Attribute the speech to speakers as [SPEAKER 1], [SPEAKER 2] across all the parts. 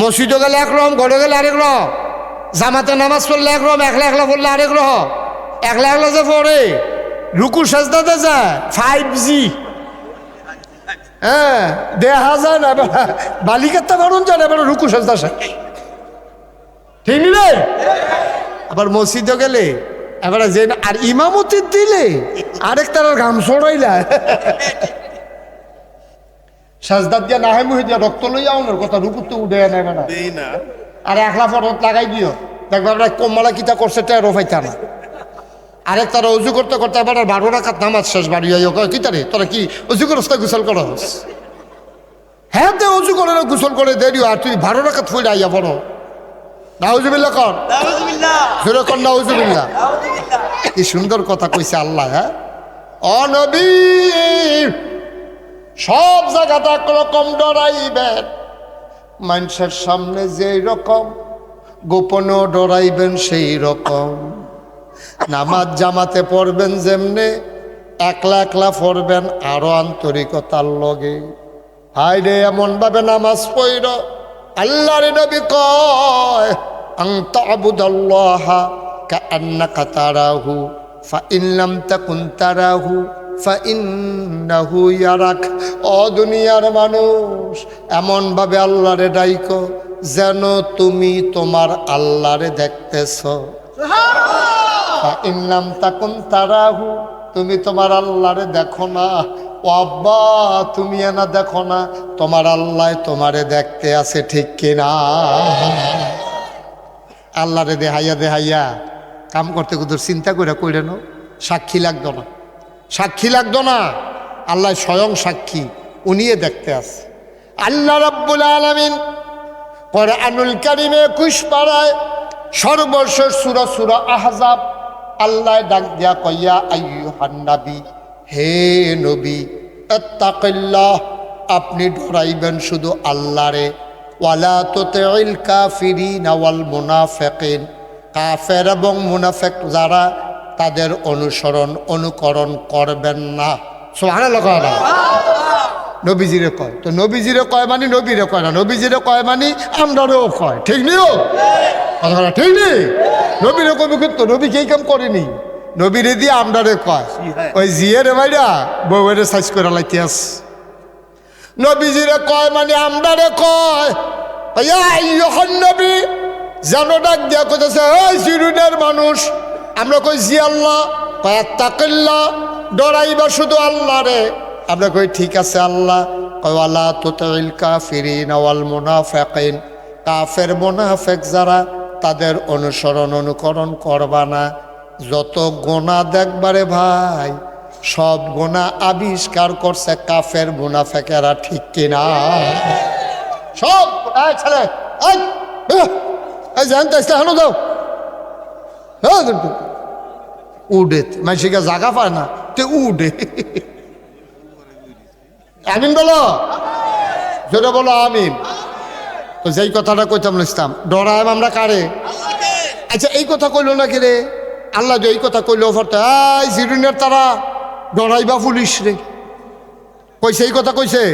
[SPEAKER 1] মসজিদে গেলে একরকম ঘরে গেলে আরেক রকম। জামাতে নামাজ পড়লে একরকম একলা একলা পড়লে আরেক রহ একলা একলা যে পড়ে, রুকু সাজদাতে যায় ফাইভ জি হ্যাঁ দেখা যায় না, এবার বালিকাতে বারণ যায় এবার রুকু সাজদা শেষ ঠিক নিলে আবার মসজিদে গেলে, এবার যে আর ইমামতি দিলে আরেক তার ঘাম ছড়াইলা। সাজদাত দিয়া নাহে মুহি দিয়া রক্ত লই যাও কথা রুকুত তো উঠে নেবে না। আর একলা ফরত লাগাই দিও। দেখবে আমরা কমলা কিতা করছে টেরো পাইতা না। আরেক তারা উজু করতে করতে আবার বারো রাখাত নামাজ শেষ বাড়ি হইয়া কয় কি তারে তোরা কি উজু করস না গোসল করস? হ্যাঁ দে উজু করে না গোসল করে দেরি আর তুই বারো রাখাত ফুল আইয়া পড়ো। নাউজুবিল্লা কর। জোরে কর নাউজুবিল্লা কি সুন্দর কথা কইছে আল্লাহ হ্যাঁ? অনবী সব জায়গাতে একরকম ডরাইবেন মানুষের সামনে যেই রকম, গোপনেও ডরাইবেন সেই রকম। নামাজ জামাতে পড়বেন যেমনে, একলা একলা পড়বেন আরও আন্তরিকতার লগে। হাই রে এমন ভাবে নামাজ পড়ল, আল্লাহর নবী কয় আন্ত আবুদাল্লাহ কান্নাকা তারাহু ফাইন লাম তাকুন তারাহু। ফাইন্নাহু ইয়ারাক। ও দুনিয়ার মানুষ এমন ভাবে আল্লাহরে ডাইকো যেন তুমি তোমার আল্লাহরে দেখতেছ। ইনলাম তাকুন তারাহু তুমি তোমার আল্লাহরে দেখো না। ও আব্বা তুমি এনা দেখো না তোমার আল্লাহ তোমারে দেখতে আছে ঠিক কিনা? আল্লাহরে দেহাইয়া দেহাইয়া কাম করতে কুদুর চিন্তা করে কইরে নো সাক্ষী লাগতো না। সাক্ষী লাগতো না। আল্লাহ স্বয়ং সাক্ষী, উনিয়ে দেখতে আছে আল্লাহ রাব্বুল আলামিন আনুল কারিমে একুশ পাড়ায় সর্বশেষ সুরা সুরা আহজাব আল্লাহ ডাক দিয়া কইয়া, আইয়ুহান নাবী, হে নবী, আত্তাকিল্লাহ, আপনি ডরাইবেন শুধু আল্লাহরে। ওয়ালা তুতিল কাফিরিন ওয়াল মুনাফিকিন। কাফের এবং মুনাফিক যারা তাদের অনুসরণ অনুকরণ করবেন না। সুবহানাল্লাহ কয় না? নবীজিরে কয়। তো নবীজিরে কয় মানে নবীরে কয় না। নবীজিরে কয় মানে আমরারেও কয়। ঠিক নিও কথা ঠিক নেই নবীরে কবি কিন্তু নবী কেই কাম করেনি। নবীরে দিয়ে আমরারে কয়। ওই জিয়ে রে ভাইরা বউরে সাইজ করে লাইতে আস। নবীজিরে কয় মানে আমরারে কয়। ইয়া নবী জানো ডাক দিয়া কইতেছে এই জিরুনের মানুষ আমরা কই, জি আল্লাহ। কয় তাকিল্লাহ ডরাইবা শুধু আল্লাহ রে। আমরা কই, ঠিক আছে আল্লাহ। কয় আল্লাহ তুতিল কাফিরিন ওয়াল মুনাফিকিন। কাফের মুনাফিক যারা, তাদের অনুসরণ অনুকরণ করবা না। যত গোনা দেখবারে ভাই, সব গোনা আবিষ্কার করছে কাফের মুনাফেকেরা, ঠিক কিনা? সব! ছেলে, এই জানতে হানো দাও। উডে। মানুষকে জাগা পায় না, তে উডে। আমিন বলো? যেটা বলো আমিন। তো যেই কথাটা কইতাম ইসলাম ডরাইম আমরা কারে? আচ্ছা এই কথা কইলো না রে? আল্লাহ যে এই কথা কইলো, ফরতে, এই জিরুনের তারা ডরাইবা পুলিশ রে। কইছে, এই কথা কইছে?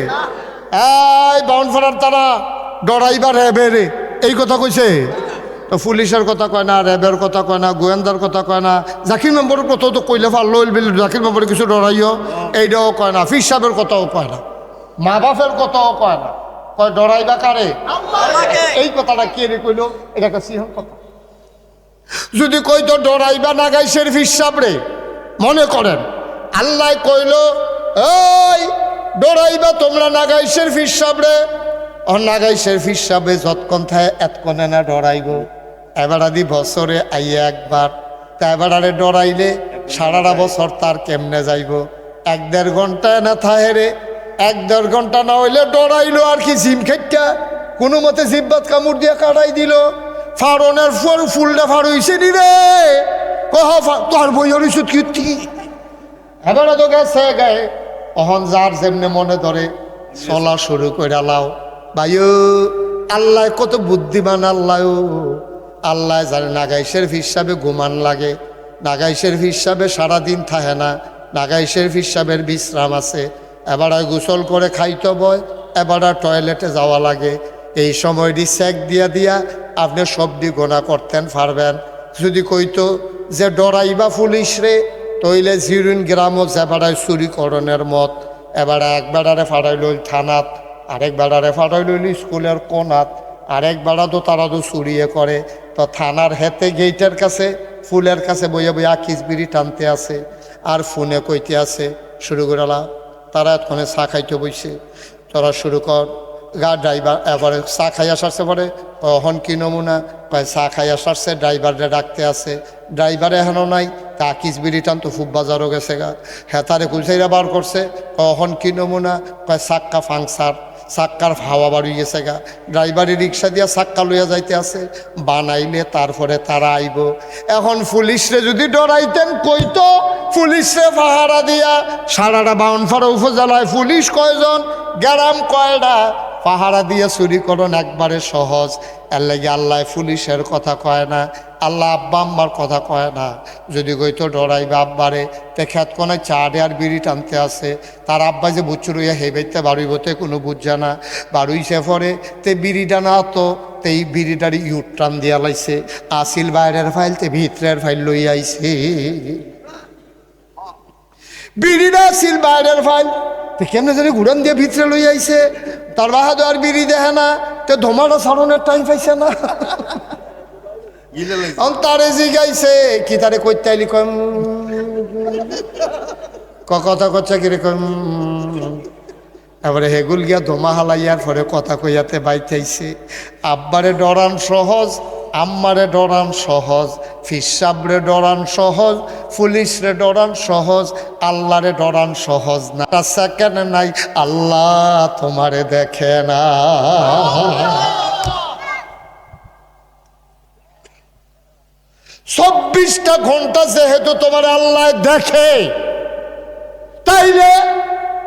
[SPEAKER 1] এই বাউনফাড়ার তারা ডরাইবা র্যাবে রে। এই কথা কইছে? পুলিশের কথা কয় না র্যাবের কথা কয় না গোয়েন্দার কথা কয় না। জাকির মেম্বরের কথাও তো কইলে ভালো হইল বিল জাকির মেম্বরে কিছু ডরাইও এইটাও কয় না। ফির সাহেবের কথাও কয় না। মা বাপের কথাও কয় না। কয় ডরাইবা কারে? এই কথাটা কে রে কইলো? এটা একটা সিংহ কথা। যদি কই তো ডরাইবা না গাইছের হিসাব রে? মনে করেন। আল্লাহ কইল এই ডরাইবা তোমরা নাগাইশের হিসাব রে? ও নাগাইশের হিসাবে যতক্ষণ থাকে এতক্ষণে না ডরাইব। এবার আদি বছরে আইয়া একবার। তা এবার ডরাইলে সারাটা বছর তার কেমনে যাইব? এক দেড় ঘন্টায় না থাহে রে? এক দেড় ঘণ্টা না হইলে ডরাইলো আর কি জিম খেটটা কোনো মতে জিব্বাত কামড় দিয়া কাটাই দিল। ফারনের ফুয়ার ফুলটা ফার হইছে নি রে? কহ তোর বই হইছ কীর্তি এবারে তো গেছে গায়ে। অহন যার যেমনে মনে ধরে, চলা শুরু করে লাও। ভাইও, আল্লাহ কত বুদ্ধিমান আল্লাহ আল্লাহ জানে নাগাইশের হিসাবে ঘুমান লাগে, নাগাইশের হিসাবে সারাদিন থাকে না, নাগাইশের হিসাবের বিশ্রাম আছে। এবার গোসল করে খাইতে বয় এবার টয়লেটে যাওয়া লাগে। এই সময়টি চেক দিয়া দিয়া আপনি সবটি গোনা করতেন, পারবেন। যদি কইতো যে ডরাইবা পুলিশ রে, তইলে জিরুন গ্রামও বেড়ায় চুরিকরণের মত। এবারে এক বেড়ারে ফাড়াই লইল থানাত, আরেক বেড়ারে ফাড়াই লইল স্কুলের কোনাত, আরেক বেড়া তো তারা তো চুরিয়ে করে। তো থানার হেতে গেইটের কাছে, ফুলের কাছে বইয়া বইয়া আকিস বিড়ি টানতে আছে আর ফোনে কইতে আছে শুরু করালা তারা এতক্ষণে চা খাইতে বইছে, তোরা শুরু কর। গা ড্রাইভার, এবারে চা খাইয়া সারছে পরে হন কি নমুনা? কয়, চা খাইয়া সারছে ড্রাইভারে ডাকতে আছে ড্রাইভার এখনও নাই, তা বিড়ি টান তো খুব বাজারও গেছে গা। হ্যাঁ তারে কুলসাইরা বার করছে হন কি নমুনা? কয়, সাক্কা ফাংসার। চাক্কার হাওয়া বাড়ি গেছে গা। ড্রাইভারে রিক্সা দিয়া সাক্কা লইয়া যাইতে আছে। বানাইলে তারপরে তারা আইব। এখন পুলিশরে যদি ডরাইতেন, কইতো, পুলিশরে পাহারা দিয়া, সারাটা বাউনফাড়া উপজেলায় পুলিশ কয়জন গ্যারাম কয়টা? পাহারা দিয়ে চুরিকরণ একবারে সহজ। এর লাগে আল্লাহ পুলিশের কথা কয় না, আল্লাহ আব্বা আম্মার কথা কয় না। যদি কইতো ডরাইবে আব্বারে, তে খেত কোনে চাড়ে আর বিড়ি টানতে আসে তার আব্বা যে বুচ্চু রইয়া হেবেতে বাড়ুইবতে কোনো বুঝা না। বাড়ুইছে পরে, তে বিড়িটা না তো তে এই ইউট টান দিয়া লাইছে। আসিল বাইরের ফাইল, তে ভিতরের ফাইল লই আইছে। বিড়িটা আসিল বাইরের ফাইল। তে কেমনে জানি ঘুরান দিয়ে ভিতরে লই আইছে। তার বাহাদুর আর বিড়ি দেখে না। তে ধোমাটা সারণের টাইম পাইছে না। তারে জিগাইছে, কি তারে কইতে আইলি কম? কথা করছে কীরকম এবারে হেগুল গিয়া ধোমা হালাইয়ার পরে কথা কইয়াতে বাইতেইছে আব্বারে ডরান সহজ আম্মারে ডরান সহজ, ফিসাবরে ডরান সহজ, পুলিশরে ডরান সহজ, আল্লাহরে ডরান সহজ না। সেকেন্ড নাই, আল্লাহ তোমারে দেখে না। চব্বিশটা ঘণ্টা যেহেতু তোমার আল্লাহ দেখে, তাইলে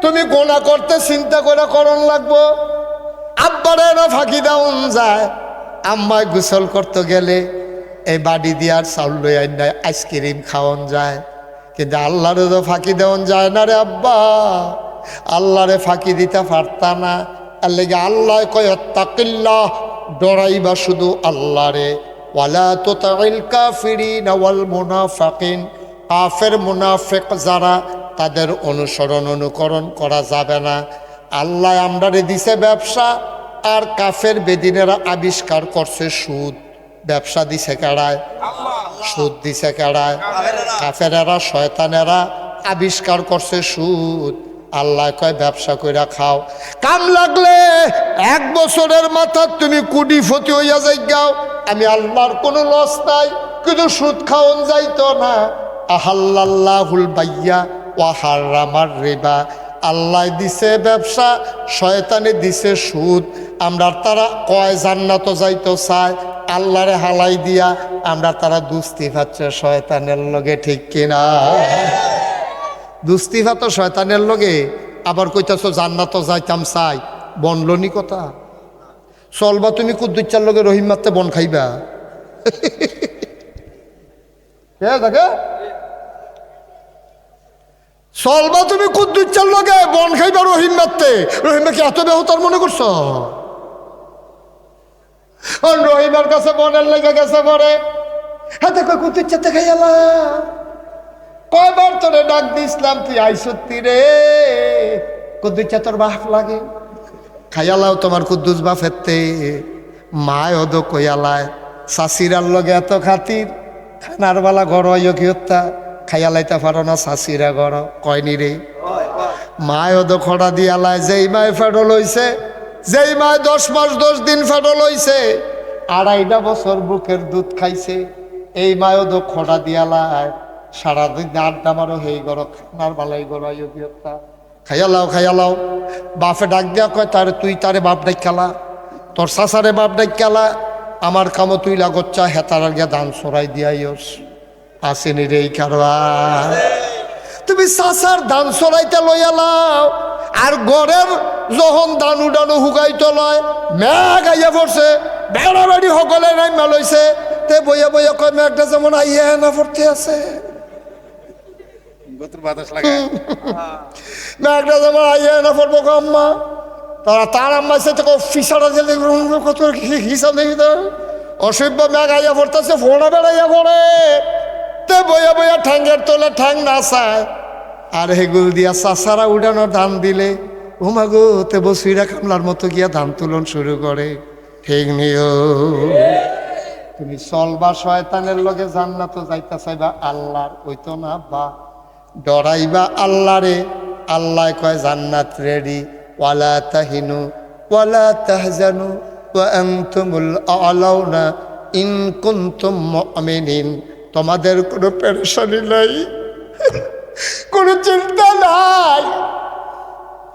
[SPEAKER 1] তুমি গোনা করতে চিন্তা করে করণ লাগবো। আব্বারে না ফাঁকি দেওয়ান যায়। আম্মায় গোসল করতে গেলে এই বাড়ি দিয়ার চাউল লই আইনায় আইসক্রিম খাওয়ান যায়। কিন্তু আল্লাহরে তো ফাঁকি দেওয়ান যায় না রে আব্বা। আল্লাহরে ফাঁকি দিতে পারতা না। আর লেগে আল্লাহ কয় তাকিল্লাহ ডরাইবা শুধু আল্লাহরে। ওয়ালা তো তাইল কাফিরিন ওয়াল মুনাফাকিন। কাফের মুনাফেক যারা, তাদের অনুসরণ, অনুকরণ করা যাবে না। আল্লাহ আমরারে দিছে ব্যবসা আর কাফের বেদিনেরা আবিষ্কার করছে সুদ। ব্যবসা দিছে কেড়ায় সুদ দিছে কেড়ায় কাফেরেরা, শয়তানেরা আবিষ্কার করছে সুদ। আল্লাহ কয়, ব্যবসা কইরা খাও। কাম লাগলে এক বছরের মাথা তুমি কুডি ফতি হইয়া যাই গাও আমি আল্লাহর কোনো লস নাই, কিন্তু সুদ খাওন যাইতো না। আহাল্লাহুল বাইয়া ওয়াহারামার রেবা। আল্লাহ দিছে ব্যবসা, শয়তানে দিছে সুদ। আমরা তারা কয় জান্নাত যাইতো চায়, আল্লাহরে হালাই দিয়া আমরা তারা দুস্তি পাচ্ছে শয়তানের লগে, ঠিক কিনা দুস্তি তো শয়তানের লগে। আবার কইতাছো জান্নাত যাইতাম চাই, বনলনি কথা? চলবা তুমি কুদ্দুচ্চার লগে রহিম মারতে বন খাইবা? কে দেখে চলবা তুমি কুদ্দুচ্চার লগে বন খাইবা রহিম মারতে। রহিমা কি এত বেহতার মনে করছ? রহিমার কাছে বনের লেগে গেছে পরে হাতে কই কুদ্দুচ্চাতে খাইয়ালা কয়বার তোরে ডাক দিছিলাম তুই আইসত্তি রে। কুদ্দুচ্চা তোর বাপ লাগে। খাইয়ালাও তোমার কুদ্দুস বাপেতে মায় ওদো কইয়ালায় শাশিরার লগে এত খাতির। খানার বেলা ঘর হইয় কি হত্যা খাইয়ালাইতে পারো না শাশিরা ঘর কয়নি রে মায় ওদো খড়া দিয়ালায় যেই মায় ফেডল হইছে যেই মায় দশ মাস দশ দিন ফেডল হইছে আড়াইটা বছর বুকের দুধ খাইছে, এই মায় ওদো খড়া দিয়ালায় সারাদিন আড্ডা মারো হেই গর খানার বালাই কি হত্যা খাইয়ালাও খাইয়ালাও, বাপে ডাক দিয়া কয় তারে তুই তারে বাপ ডাক খেলা তোর সাসারে বাপ ডাক খেলা আমার কামো তুই লাগচ্চা হেতার গিয়া দান সরাই দিয়াইস আসেনি রে কারবা তুমি সাসার দান সরাইতে লইয়ালাও আর গড়ের যখন দান উডানো হুগাইতে লয় মেঘ আইয়া পড়ছে বেড়া বেড়ি সকলে নাই মেলইছে তে বইয়া বইয়া কয় মেঘটা যেমন আইয়া না পড়তে আছে। মেঘটা যেমন আইয়া না পড়ব আম্মা। তারা তার আম্মা সাথে ফিসারা জেলে কত হিসাব দেখি তো। অসভ্য ম্যাগ আইয়া পড়তেছে ফোড়া বেড়াইয়া পড়ে। তে বয়া বয়া ঠ্যাঙ্গের তোলে ঠ্যাং না চায়। আর হেগুল দিয়া চাষারা উড়ানো ধান দিলে ওমা গো তে বসুইরা কামলার মতো গিয়া ধান তুলন শুরু করে ঠিক নিও তুমি চলবা শয়তানের লগে, জান্নাত যাইতা চাইবা আল্লাহর, ওইতো না বা। ডরাইবা আল্লাহরে, আল্লাহ কয় জান্নাত রেডি। ওয়ালা তাহিনু, ওয়ালা তাহজানু, ওয়া আনতুমুল আলাউনা, ইন কুনতুম মুমিনিন। তোমাদের কোনো পেরেশানি নাই, কোনো চিন্তা নাই,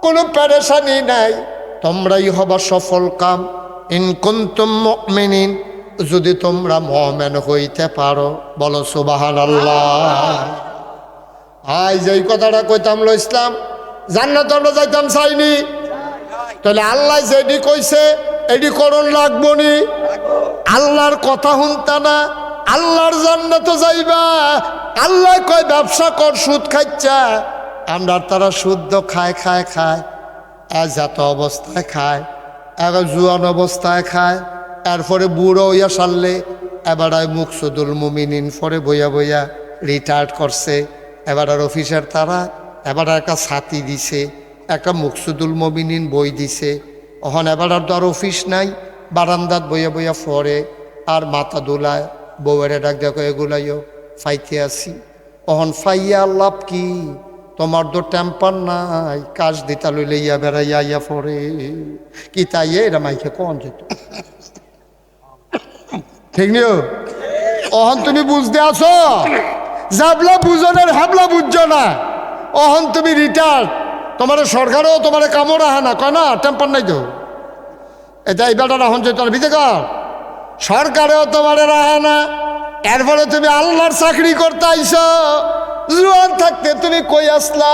[SPEAKER 1] কোনো পেরেশানি নাই। তোমরাই হবা সফল কাম। ইন কুনতুম যদি তোমরা মুমিন হইতে পারো, বলো সুবহানাল্লাহ। আই যেই কথাটা কইতাম লো ইসলাম, জান্নাত আমরা যাইতাম চাইনি। তাহলে আল্লাহ যেটি কইছে, এটি করণ লাগবো নি। আল্লাহর কথা শুনতা না। আল্লাহর জান্নাত যাইবা। আল্লাহ কয়, ব্যবসা কর, সুদ খাইচ্ছা। আমরা তারা শুদ্ধ খায় খায় খায়। জাত অবস্থায় খায়, এবার জুয়ান অবস্থায় খায়। এরপরে বুড়ো হইয়া সারলে, এবার মুকসুদুল মুমিনিন পরে বইয়া বইয়া রিটায়ার্ড করছে। এবার আর অফিসার তারা, এবার একটা ছাতি দিছে, একটা মুকসুদুল মমিনিন বই দিছে। অহন এবার আর তো আর অফিস নাই, বারান্দাত বইয়া বইয়া ফরে আর মাথা দোলায়। বউয়ের ডাক দেখো এগুলাইও ফাইতে আসি। অহন ফাইয়া লাভ কি? তোমার তো টেম্পার নাই। কাজ দিতা লইলে ইয়া বেড়াইয়া ইয়া ফরে কি তাই এরা মাইকে কন যেত? ঠিক নিও? অহন তুমি বুঝতে আছো? জাবলা বুঝনের হাবলা বুঝছ না? অহন তুমি রিটায়ার্ড তোমার সরকারও তোমার কামড় আহা না। কয় না টেম্পার নাই তো। এটা এই বেটা রাহন যে তোর ভিতরে কর সরকারেও তোমার রাহে না। এরপরে তুমি আল্লাহর চাকরি করতে আইস। জুয়ান থাকতে তুমি কই আসলা?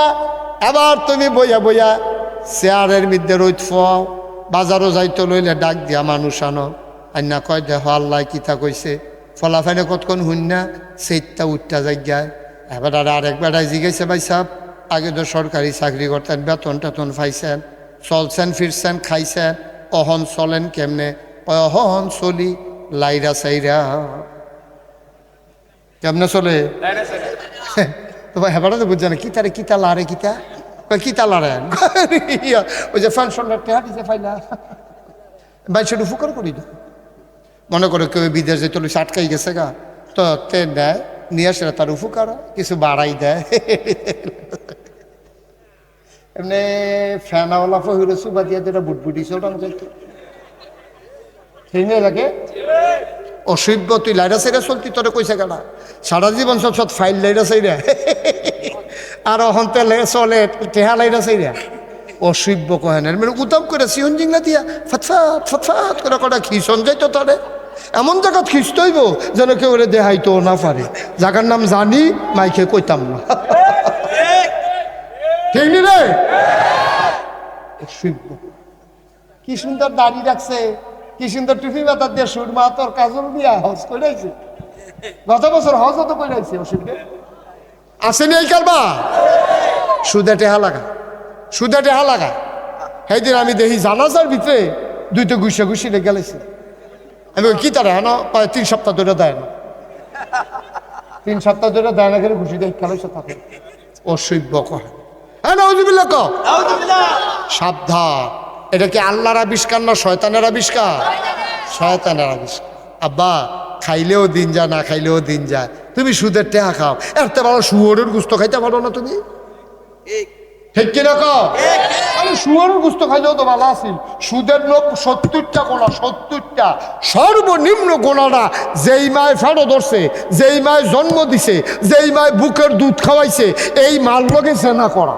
[SPEAKER 1] এবার তুমি বইয়া বইয়া চেয়ারের মধ্যে রইত ফাও। বাজারও যাইতে লইলে ডাক দিয়া মানুষ আনো। আন্না কয় দেহ আল্লাহ কিতা কইছে? ফলাফাইনে কতক্ষণ হুন্না সেইটা উঠটা জায়গায় এবার আর আরেক বেড়ায় জিজ্ঞাসা ভাই সাহেব, আগে তো সরকারি চাকরি করতেন, বেতন টেতন পাইছেন, চলছেন, ফিরছেন, খাইছেন, অহন চলেন কেমনে? অহন চলি লাইরা সাইরা। কেমনে চলে? তোমার হেবাটা তো বুঝছে না কিতা লারে কিতা কয় কিতা লারে ওই যে ফ্যানশনটা টেহা দিছে ফাইলা। ভাই সেটু ফুকর করি তো মনে করে কেউ বিদেশ যেতে হলে আটকাই গেছে গা। তো তে দেয় নিয়ে আসে তার উপকার কিছু বাড়াই দেয়। এমনি ফ্যানাওয়ালা ফহিরে সুবা দিয়ে যেটা বুটবুটি চলতাম যাইতো নিয়ে লাগে। অসভ্য, তুই লাইরা সাইরা চলতি তোরে কইছে কেনা সারা জীবন সব সব ফাইল লাইরা সাইরা আর অহন্তে চলে, টেহা লাইরা সাইরা অসভ্য কহেন মানে উতাম করে সিহন জিংলা দিয়া। ফতফাত ফতফাত করে কটা খিসন যাইতো তারে এমন জায়গা খিস্টইব যেন কেউ ওরে দেহাইতো না পারে জায়গার নাম জানি মাইকে কইতাম না। ঠিক নি রে? অসভ্য। কি সুন্দর দাড়ি রাখছে কি সুন্দর টুপি মাথার দিয়ে সুরমা তোর কাজল দিয়া হজ কইরাইছে। গত বছর হজ তো কইরাইছে অসুবিধা আসেনি এই কারবা সুদে টেহা লাগা সুদে টেহা লাগা। সেইদিন আমি দেখি জানাজার ভিতরে দুইটা গুছিয়ে গুছিয়ে গেলেছে আমি কি তারা হেন কয় তিন সপ্তাহ ধরে দেয় না। তিন সপ্তাহ ধরে দেয় না করে ঘুষি দেয় খেলাইছে থাকে অসভ্য কয় হ্যাঁ নজুবিল্লা ক। সাবধান। এটা কি আল্লাহর আবিষ্কার না শয়তানের আবিষ্কার? শয়তানের আবিষ্কার। আব্বা খাইলেও দিন যায় না খাইলেও দিন যায়। তুমি সুদের টেহা খাও। এত ভালো শুয়োরের গুস্ত খাইতে পারো না তুমি। ঠিক। কিনা কও? আরে শুয়োরের গুস্ত খাইলেও তো ভালো আছিল সুদের লোক সত্তরটা গোনা সত্তরটা। সর্বনিম্ন গোনাটা যেই মায় ফেরো ধরছে যেই মায় জন্ম দিছে যেই মায় বুকের দুধ খাওয়াইছে এই মাল লোকে সেনা করা।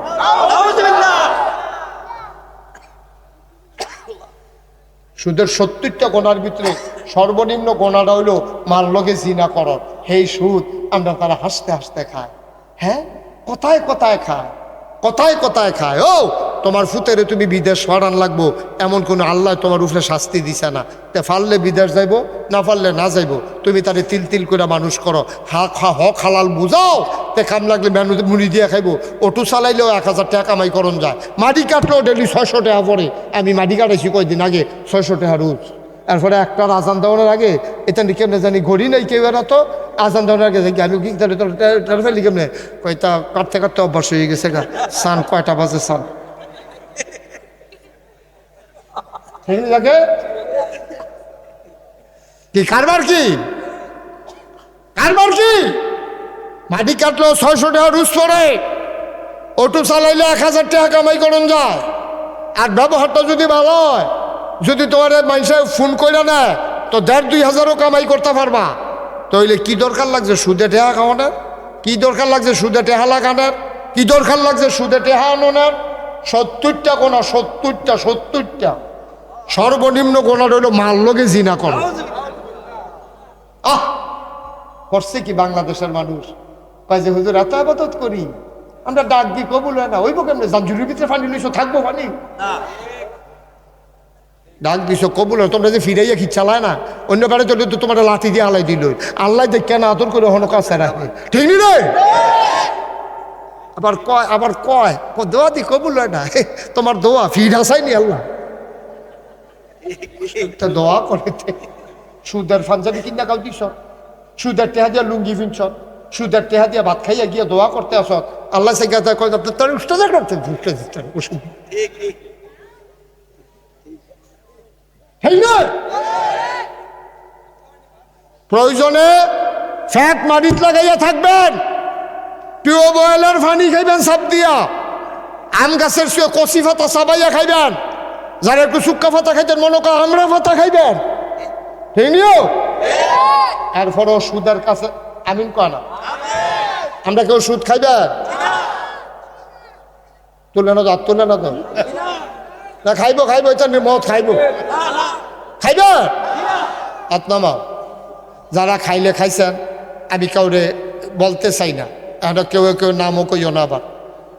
[SPEAKER 1] সুদের সত্তরটা গোনার ভিতরে সর্বনিম্ন গোনাটা হইল মার লগে জিনা করত সেই সুদ, আমরা তারা হাসতে হাসতে খায় হ্যাঁ? কোথায় কোথায় খায়? কোথায় কথায় খায়। ও, তোমার ফুতেরে তুমি বিদেশ সরান লাগবো, এমন কোনো আল্লাহ তোমার উপরে শাস্তি দিছে না। তে ফাললে বিদেশ যাইব, না পারলে না যাইব। তুমি তারে তিল তিল করে মানুষ করো। হা খা হ খালাল বুঝাও। তে কাম লাগলে মেনু মুড়ি দিয়ে খাইবো। অটো চালাইলেও এক হাজার টাকা কামাই করন যায়। মাটি কাটলেও ডেলি ছয়শো টাকা পরে আমি মাটি কাটাইছি কয়দিন আগে, ছয়শো টাকা রোজ। এরপরে একটা আজান দেওয়ানোর আগে, এটা কেমনে জানি, ঘড়ি নেই কেউ এরা তো, আজান দেওয়ানোর আগে দেখি, আমি তাহলে ফেলি কয়টা কাটতে কাটতে অভ্যাস হয়ে গেছে গা। সান কয়টা বাজে সান? লাগে কি? কারবার কি? কারবার কি? মাটি কাটলো ছয়শো টাকা রুজ অটো চালাইলে এক হাজার টাকা কামাই করুন যায়। আর ব্যবহারটা যদি ভালো হয় যদি তোমার মানুষে ফোন করে না তো দেড় দুই হাজারও কামাই করতে পারবা। তাইলে কি দরকার লাগছে সুদে টেহা খাওয়ানোর? কি দরকার লাগছে সুদে টেহা লাগানোর? কি দরকার লাগছে সুদে টেহা আনোনার? সত্তরটা গোনা, সত্তরটা সত্তরটা। সর্বনিম্ন গোনা রইল মাল লগে জিনা করো। আহ! করছে কি বাংলাদেশের মানুষ? যে, হুজুর, এত আবাদত করি। আমরা ডাক দিই কবুল হয় না। ওইব কেমনে? জাঞ্জুরির ভিতরে পানি লইছো, থাকব পানি ডাক দিছো, কবুল তোমরা যে ফিরাইয়া কি চালায় না, অন্য কারে চলে তো তোমার লাঠি দিয়ে আলাই দিল। আল্লাহ যে কেন আদর করে হনো রাখে ঠিক নি আবার কয় আবার কয় দোয়া দি, কবুল হয় না। তোমার দোয়া, ফির হাসাইনি আল্লাহ। দোয়া করে সুদের ফাঞ্জাবি কিনা কাউ দিছ, সুদের টেহা দিয়া লুঙ্গি পিনছ, সুদের টেহা দিয়া ভাত খাইয়া গিয়া দোয়া করতে আস আল্লাহ সে গাছা কয় তার উস্তাদা করতে উস্তাদ ওষুধ হেই না প্রয়োজনে ফ্যাট মারিত লাগাইয়া থাকবেন। টিউবওয়েলের পানি খাইবেন সাপ দিয়া। আম গাছের শুয়ে কচি ফাতা সাবাইয়া খাইবেন। যারা একটু শুক্কা ফাতা খাইতেন, মনে কর আমরা ফাতা খাইবেন। ঠিক নিও। এরপরও সুদের কাছে আমিন কয় না? আমরা কেউ সুদ খাইবেন? তুলে না দাঁত তুলে না তো না, খাইব, খাইবো এটা মদ খাইবো। খাইব? আত্মামা যারা খাইলে খাইছেন আমি কাউরে বলতে চাই না। এখন কেউ কেউ নামও কইও না আবার।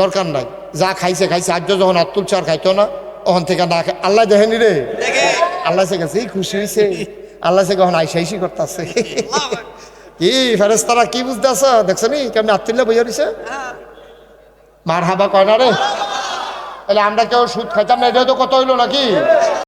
[SPEAKER 1] দরকার নাই। যা খাইছে খাইছে আজ যখন হাত তুলছে আর খাইতো না ওখান থেকে না খাই আল্লাহ দেখেনি রে আল্লাহ সে গেছে খুশি হয়েছে আল্লাহ সে কখন আইসা আইসি করতেছে। কি ফেরেস তারা কি বুঝতে আস দেখছ নি? কেমন আত্মিল্লা বুঝে দিছে মার হাবা কয় না রে তাহলে আমরা কেউ সুদ খাইতাম না এটা তো কত হইল নাকি?